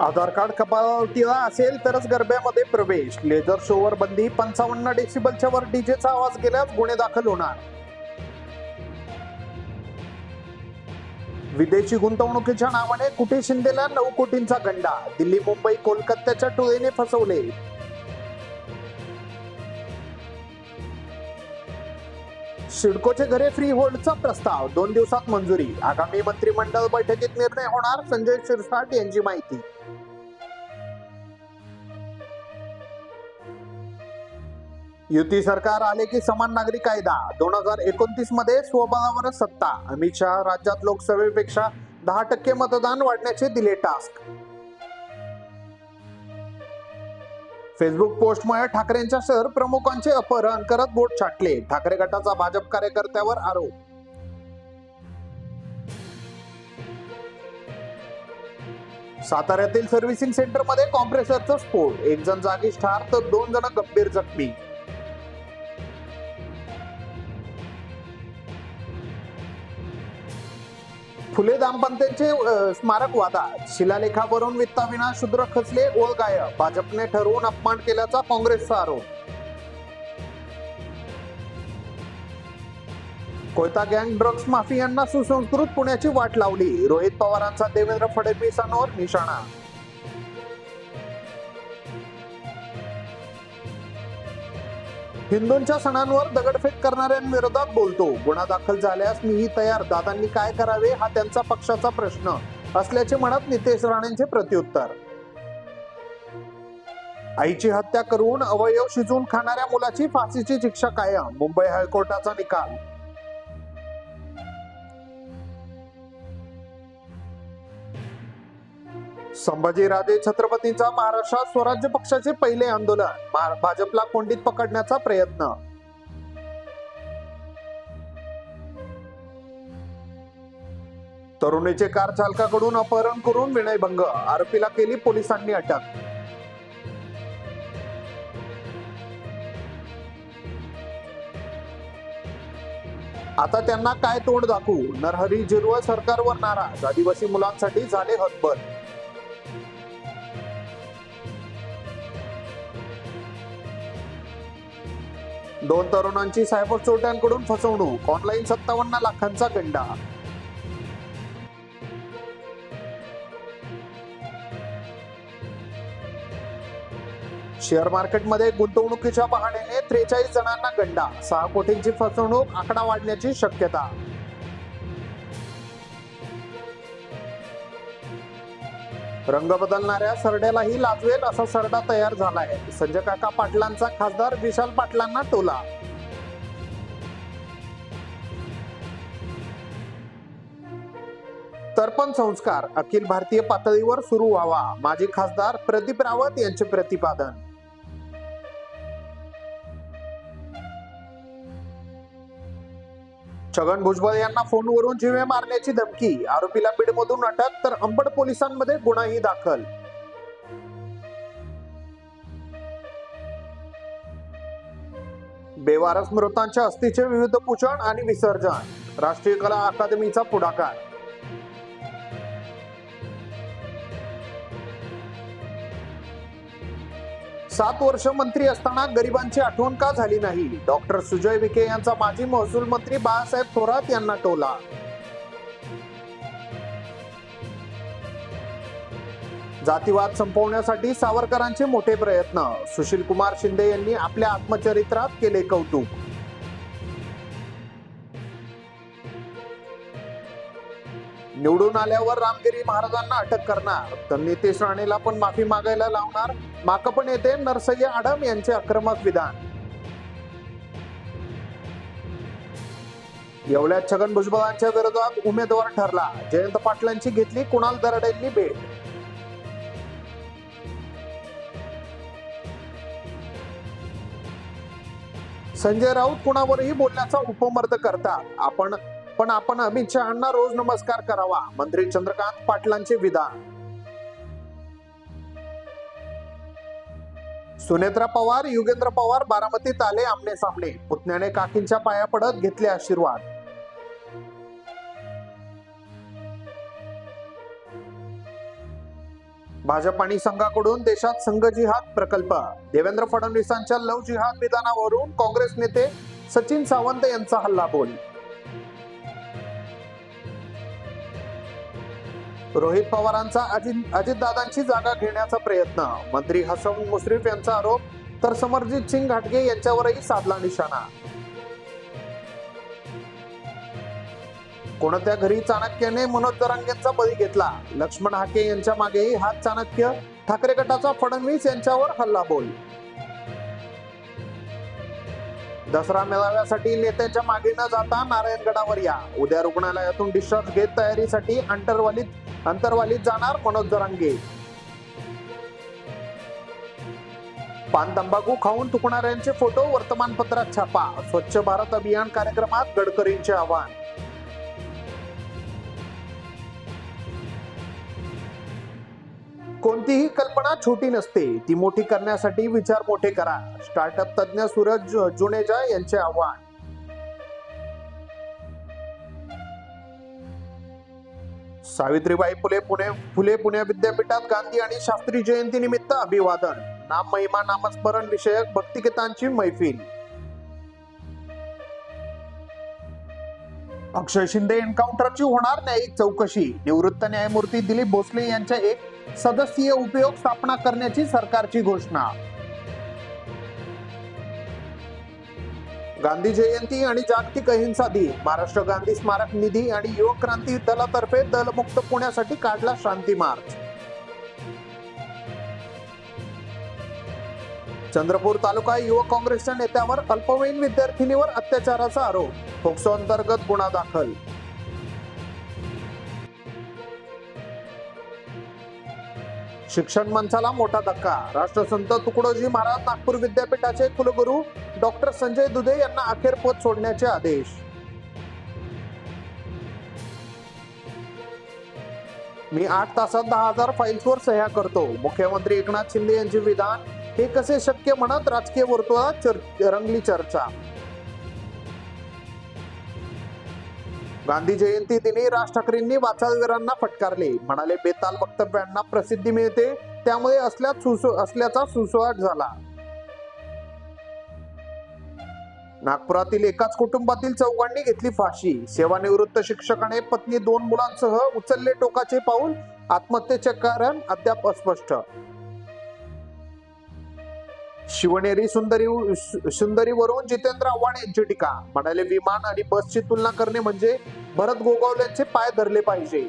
आधार card कपातीला असेल तरच गरब्यामध्ये प्रवेश. लेझर शोवर बंदी पंचावन्न डेसिबलच्या वर डीजेचा आवाज गेल्यास गुन्हे दाखल होणार. विदेशी गुंतवणुकीच्या नावाने कुठे शिंदेला नऊ कोटींचा गंडा? दिल्ली मुंबई कोलकात्याच्या टोळीने फसवले. सिडकोचे घरे फ्री होल्डचा प्रस्ताव दोन दिवसात मंजुरी. आगामी मंत्रिमंडळ बैठकीत निर्णय होणार संजय शिरसाट यांची माहिती. युती सरकार आले की समान नागरी कायदा. दोन हजार एकोणतीसमध्ये स्वबळावरच सत्ता. अमित शहा राज्यात लोकसभेपेक्षा दहा टक्के मतदान वाढण्याचे दिले टास्क. फेसबुक पोस्टमुळे ठाकरेंच्या शहर प्रमुखांचे अपहरण करत बोट छाटले. ठाकरे गटाचा भाजप कार्यकर्त्यावर आरोप. साताऱ्यातील सर्व्हिसिंग सेंटरमध्ये कॉम्प्रेसरचा स्फोट. एक जण जागीच ठार तर दोन जण गंभीर जखमी. फुले दाम्पत्यांचे स्मारक वादा. शिलालेखावरून वित्ताविना शूद्र खचले ओळ गायब. भाजपने ठरवून अपमान केल्याचा काँग्रेसचा आरोप. कोयता गँग ड्रग्ज माफियांना सुसंस्कृत पुण्याची वाट लावली. रोहित पवारांचा देवेंद्र फडणवीसांवर निशाणा हिंदूंच्या सणांवर दगडफेक करणाऱ्यांविरोधात बोलतो. गुन्हा दाखल झाल्यास मीही तयार. दादांनी काय करावे हा त्यांचा पक्षाचा प्रश्न असल्याचे म्हणत नितेश राणेंचे प्रत्युत्तर. आईची हत्या करून अवयव शिजवून खाणाऱ्या मुलाची फाशीची शिक्षा कायम. मुंबई हायकोर्टाचा निकाल संभाजीराजे छत्रपतींचा महाराष्ट्रात स्वराज्य पक्षाचे पहिले आंदोलन. भाजपला कोंडीत पकडण्याचा प्रयत्न. तरुणीचे कार चालकाकडून अपहरण करून विनयभंग आरोपीला केली पोलिसांनी अटक. आता त्यांना काय तोंड दाखवू? नरहरी जिरवळ सरकारवर नाराज आदिवासी मुलांसाठी झाले हतबल. दोन तरुणांची सायबर चोरट्यांकडून फसवणूक ऑनलाईन सत्तावन्न लाखांचा गंडा. शेअर मार्केटमध्ये गुंतवणुकीच्या बहाण्याने त्रेचाळीस जणांना गंडा. सहा कोटींची फसवणूक आकडा वाढण्याची शक्यता. रंग बदलणाऱ्या सरड्यालाही लाजवेल असा सरडा तयार झालाय. संजय काका पाटलांचा खासदार विशाल पाटलांना टोला. तर्पण संस्कार अखिल भारतीय पातळीवर सुरू व्हावा. माजी खासदार प्रदीप रावत यांचे प्रतिपादन. छगन भुजबळ यांना फोनवरून जिवे मारण्याची धमकी. आरोपीला बीडमधून अटक तर अंबड पोलिसांमध्ये गुन्हाही दाखल. बेवारस मृतांच्या अस्थीचे विविध पूजन आणि विसर्जन. राष्ट्रीय कला अकादमीचा पुढाकार. सात वर्ष मंत्री असताना गरिबांची आठवण का झाली नाही? डॉक्टर सुजय विखे यांचा माजी महसूल मंत्री बाळासाहेब थोरात यांना टोला. जातीवाद संपवण्यासाठी सावरकरांचे मोठे प्रयत्न. सुशील कुमार शिंदे यांनी आपल्या आत्मचरित्रात केले कौतुक. निवडून आल्यावर रामगिरी महाराजांना अटक करणार. तर नितेश राणेला पण माफी मागायला लावणार. माकपण येते. नरसय्य आडम यांचे आक्रमक विधान. येवल्यात छगन भुजबळांच्या विरोधात उमेदवार ठरला. जयंत पाटलांची घेतली कुणाल दराडेंनी भेट. संजय राऊत कुणावरही बोलण्याचा उपमर्द करतात. आपण पण आपण अमित शहांना रोज नमस्कार करावा. मंत्री चंद्रकांत पाटलांचे विधान. सुनेत्रा पवार युगेंद्र पवार बारामतीत आले आमने सामने. पुतण्याने काकींच्या पाया पडत घेतले आशीर्वाद. भाजप आणि संघाकडून देशात संघ जिहाद प्रकल्प. देवेंद्र फडणवीसांच्या लव जिहाद विधानावरून काँग्रेस नेते सचिन सावंत यांचा हल्ला बोल. रोहित पवारांचा अजित अजितदादांची जागा घेण्याचा प्रयत्न. मंत्री हसन मुश्रीफ यांचा आरोप तर समरजित सिंग घाटगे यांच्यावरही साधला निशाणा. कोणत्या घरी चाणक्याने मनोज दरांगेंचा बळी घेतला? लक्ष्मण हाके यांच्या मागेही हात चाणक्य. ठाकरे गटाचा फडणवीस यांच्यावर हल्लाबोल. दसरा मेळाव्यासाठी नेत्यांच्या मागे न जाता नारायणगडावर या. उद्या रुग्णालयातून डिस्चार्ज घेत तयारीसाठी अंतरवालीत अंतरवालीत जाणार मनोज जरांगे. पान तंबाखू खाऊन थुकणाऱ्यांचे फोटो वर्तमानपत्रात छापा. स्वच्छ भारत अभियान कार्यक्रमात गडकरींचे आवाहन. कोणतीही कल्पना छोटी नसते. ती मोठी करण्यासाठी विचार मोठे करा. स्टार्टअप तज्ज्ञ सूरज जुनेजा यांचे आव्हान. सावित्रीबाई फुले पुणे फुले पुणे विद्यापीठात गांधी आणि शास्त्री जयंती निमित्त अभिवादन. नाम महिमा नामस्मरण विषयक भक्तिगीतांची मैफिल. अक्षय शिंदे एन्काउंटरची होणार न्यायिक चौकशी. निवृत्त न्यायमूर्ती दिलीप भोसले यांच्या एक सदस्यीय उपयोग स्थापना करण्याची सरकारची घोषणा. गांधी जयंती आणि जागतिक अहिंसा दिन. महाराष्ट्र गांधी स्मारक निधी आणि युवक क्रांती दलातर्फे दलमुक्त पुण्यासाठी काढला शांती मार्च. चंद्रपूर तालुका युवक काँग्रेसच्या नेत्यावर अल्पवयीन विद्यार्थिनीवर अत्याचाराचा आरोप. फोक्सो अंतर्गत गुन्हा दाखल. शिक्षण मंचाला मोठा धक्का. राष्ट्रसंत तुकडोजी महाराज नागपूर विद्यापीठाचे कुलगुरू डॉक्टर संजय दुधे यांना अखेर पद सोडण्याचे आदेश. मी आठ तासात दहा हजार फाईल्सवर सह्या करतो. मुख्यमंत्री एकनाथ शिंदे यांचे विधान हे कसे शक्य म्हणत राजकीय वर्तुळात चर- रंगली चर्चा. गांधी जयंती दिनी राज ठाकरेंनी वाचालवीरांना फटकारले. म्हणाले बेताल वक्तव्यांना प्रसिद्धी मिळते त्यामुळे असल्या असल्याचा सुसवाट झाला. नागपुरातील एकाच कुटुंबातील चौघांनी घेतली फाशी. सेवानिवृत्त शिक्षकाने पत्नी दोन मुलांसह उचलले टोकाचे पाऊल. आत्महत्येचे कारण अद्याप अस्पष्ट. शिवनेरी सुंदरी सुंदरीवरून जितेंद्र आव्हाड यांची टीका म्हणाले विमान आणि बसची तुलना करणे म्हणजे भरत गोगावलेंचे पाय धरले पाहिजे.